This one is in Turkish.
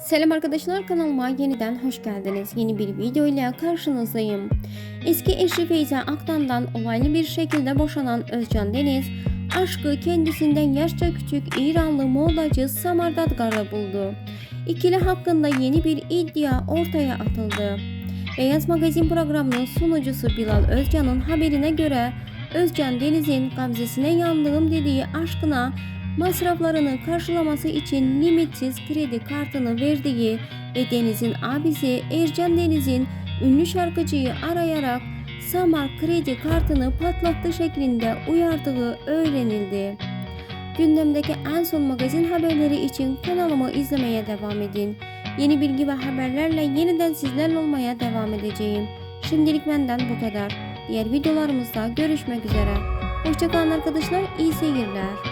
Selam arkadaşlar kanalıma yeniden hoş geldiniz. Yeni bir video ile karşınızdayım. Eski eşi Feyza Aktan'dan olaylı bir şekilde boşanan Özcan Deniz, aşkı kendisinden yaşça küçük İranlı modacı Samar Dadgar'la buldu. İkili hakkında yeni bir iddia ortaya atıldı. Beyaz Magazin programının sunucusu Bilal Özcan'ın haberine göre Özcan Deniz'in gamzesine yandığım dediği aşkına masraflarını karşılaması için limitsiz kredi kartını verdiği ve Deniz'in abisi Ercan Deniz'in ünlü şarkıcıyı arayarak Samar kredi kartını patlattı şeklinde uyardığı öğrenildi. Gündemdeki en son magazin haberleri için kanalımı izlemeye devam edin. Yeni bilgi ve haberlerle yeniden sizlerle olmaya devam edeceğim. Şimdilik benden bu kadar. Diğer videolarımızda görüşmek üzere. Hoşçakalın arkadaşlar, iyi seyirler.